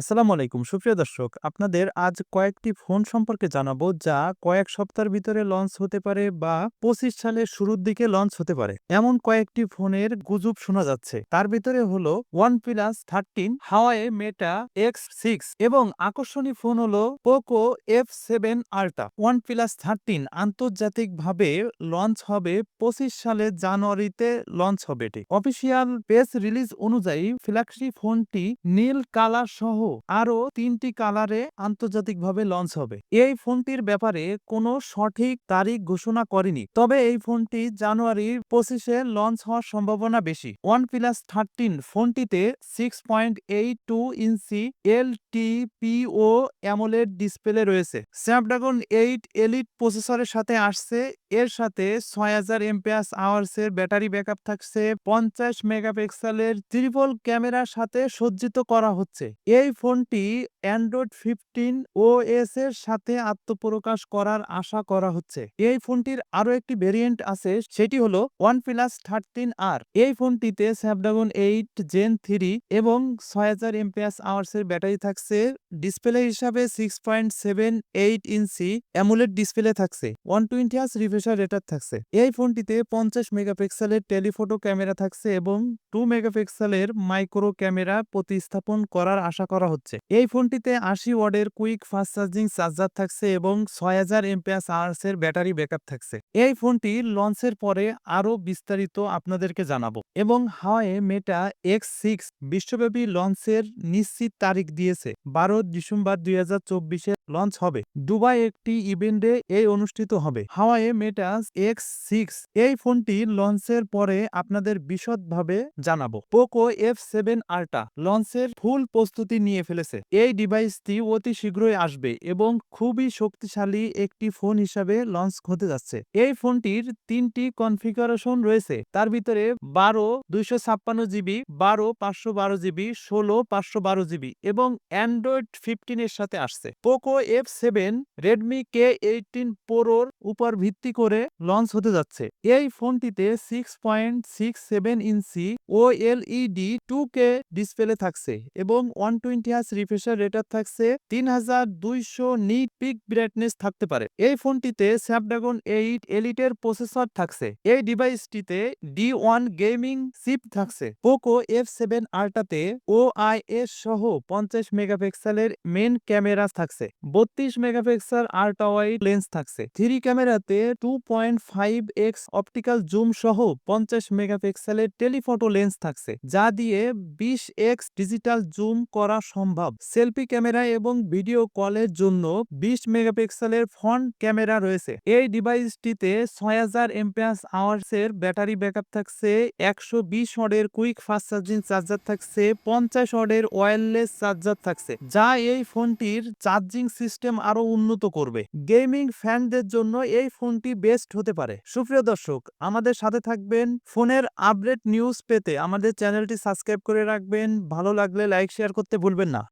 আসসালামু আলাইকুম। সুপ্রিয় দর্শক, আপনাদের আজ কয়েকটি ফোন সম্পর্কে জানাব যা কয়েক সপ্তাহের ভিতরে লঞ্চ হতে পারে বা পঁচিশ সালের শুরুর দিকে লঞ্চ হতে পারে। এমন কয়েকটি ফোনের গুজব শোনা যাচ্ছে। তার ভিতরে হলো OnePlus thirteen, Huawei Mate X six এবং আকর্ষণীয় ফোন হলো Poco F seven ultra. OnePlus thirteen আন্তর্জাতিকভাবে লঞ্চ হবে পঁচিশ সালে জানুয়ারিতে লঞ্চ হবে এটি। অফিসিয়াল প্রেস রিলিজ অনুযায়ী ফ্ল্যাগশিপ ফোনটি নীল কালার সহ আরও তিনটি কালারে আন্তর্জাতিকভাবে লঞ্চ হবে। এই ফোনটির ব্যাপারে কোনো সঠিক তারিখ ঘোষণা করেনি, তবে এই ফোনটি জানুয়ারির পঁচিশে লঞ্চ হওয়ার সম্ভাবনা বেশি। ওয়ান প্লাস থার্টিন ফোনটিতে six point eight two inch L T P O AMOLED display রয়েছে। স্ন্যাপড্রাগন এইট এলিট প্রসেসরের সাথে আসছে এর সাথে ছয় হাজার এমপিএস আওয়ার্সের ব্যাটারি ব্যাকআপ থাকছে, পঞ্চাশ মেগাপিক্সেলের ত্রিপল ক্যামেরার সাথে সজ্জিত করা হচ্ছে। এই ফোনটি অ্যান্ড্রয়েড ফিফটিন ও এস এর সাথে আত্মপ্রকাশ করার আশা করা হচ্ছে। এই ফোনটির আরও একটি ভেরিয়েন্ট আছে, সেটি হলো ওয়ান প্লাস থার্টিন আর। এই ফোনটিতে স্ন্যাপড্রাগন এইট, জেন থ্রি এবং ছয় হাজার এমপিএস আওয়ার্সের ব্যাটারি থাকছে। ডিসপ্লে হিসাবে six point seven eight inch AMOLED display থাকছে। ওয়ান টোয়েন্টি আস রিফ্রেশার রেটার থাকছে। এই ফোনটিতে পঞ্চাশ মেগাপিক্সেলের টেলিফোটো ক্যামেরা থাকছে এবং টু মেগাপিক্সেলের মাইক্রো ক্যামেরা প্রতিস্থাপন করার আশা করা হচ্ছে। এই ফোনটিতে আশি ওয়ার্ডের কুইক ফাস্ট চার্জিং চার্জার থাকছে এবং ছয় হাজার এমপিএস আওয়ার্স এর ব্যাটারি ব্যাকআপ থাকছে। এই ফোনটি লঞ্চের পরে আরও বিস্তারিত আপনাদেরকে জানাব এবং হাওয়ে মেটা এক্স সিক্স বিশ্বব্যাপী লঞ্চের নিশ্চিত তারিখ দিয়েছে, বারো ডিসেম্বর দুই হাজার চব্বিশে লঞ্চ হবে। দুবাই একটি ইভেন্টে এই অনুষ্ঠিত হবে। হাওয়াই মেটাস এক্স সিক্স এই ফোনটি লঞ্চের পরে আপনাদের বিশদভাবে জানাব। পোকো এফ সেভেন আল্ট্রা লঞ্চের ফুল প্রস্তুতি নিয়ে ফেলেছে। এই ডিভাইসটি অতি শীঘ্রই আসবে এবং খুবই শক্তিশালী একটি ফোন হিসাবে লঞ্চ হতে যাচ্ছে। এই ফোনটির তিনটি কনফিগারেশন রয়েছে। তার ভিতরে বারো দুইশো ছাপ্পান্ন জিবি, বারো পাঁচশো বারো জিবি, ষোলো পাঁচশো বারো জিবি এবং অ্যান্ড্রয়েড ফিফটিন এর সাথে আসছে। Poco F seven Redmi K eighteen প্রোর উপর ভিত্তি করে লঞ্চ হতে যাচ্ছে। এই ফোনটিতে six point six seven inch ও এলইডি টু কে ডিসপ্লে থাকছে এবং ওয়ান টোয়েন্টি হাস রিফ্রেশার রেটার থাকছে তিন হাজার দুইশো নিট পিক ব্রাইটনেস থাকতে পারে। এই ফোনটিতে স্ন্যাপড্রাগন এইট এলিটের প্রসেসর থাকছে। এই ডিভাইসটিতে ডি ওয়ান গেমিং চিপ থাকছে। পোকো এফ সেভেন আল্ট্রাতে ও আই এস সহ পঞ্চাশ মেগাপিক্সেলের মেন ক্যামেরা থাকছে। বত্রিশ মেগাপিক্সেল আল্ট্রা ওয়াইড লেন্স থাকছে। থ্রি ক্যামেরাতে two point five X optical zoom সহ পঞ্চাশ মেগাপিক্সেলের টেলিফটো লেন্স থাকছে, যা দিয়ে বিশ এক্স ডিজিটাল জুম করা সম্ভব। সেলফি ক্যামেরা এবং ভিডিও কলের জন্য বিশ মেগাপিক্সেলের ফ্রন্ট ক্যামেরা রয়েছে। এই ডিভাইসটিতে ছয় হাজার এমপিএস আওয়ার্স এর ব্যাটারি ব্যাকআপ থাকছে, একশো বিশ ওয়ার্ডের কুইক ফাস্ট চার্জিং চার্জার থাকছে, পঞ্চাশ ওয়ার্ডের ওয়্যারলেস চার্জার থাকছে, যা এই ফোনটির চার্জিং সিস্টেম আরও উন্নত করবে। গেমিং ফ্যানদের জন্য এই ফোনটি বেস্ট হতে পারে। সুপ্রিয় দর্শক, আমাদের সাথে থাকবেন ফোনের আপডেট নিউজ আমাদের চ্যানেলটি সাবস্ক্রাইব করে রাখবেন। ভালো লাগলে লাইক শেয়ার করতে ভুলবেন না।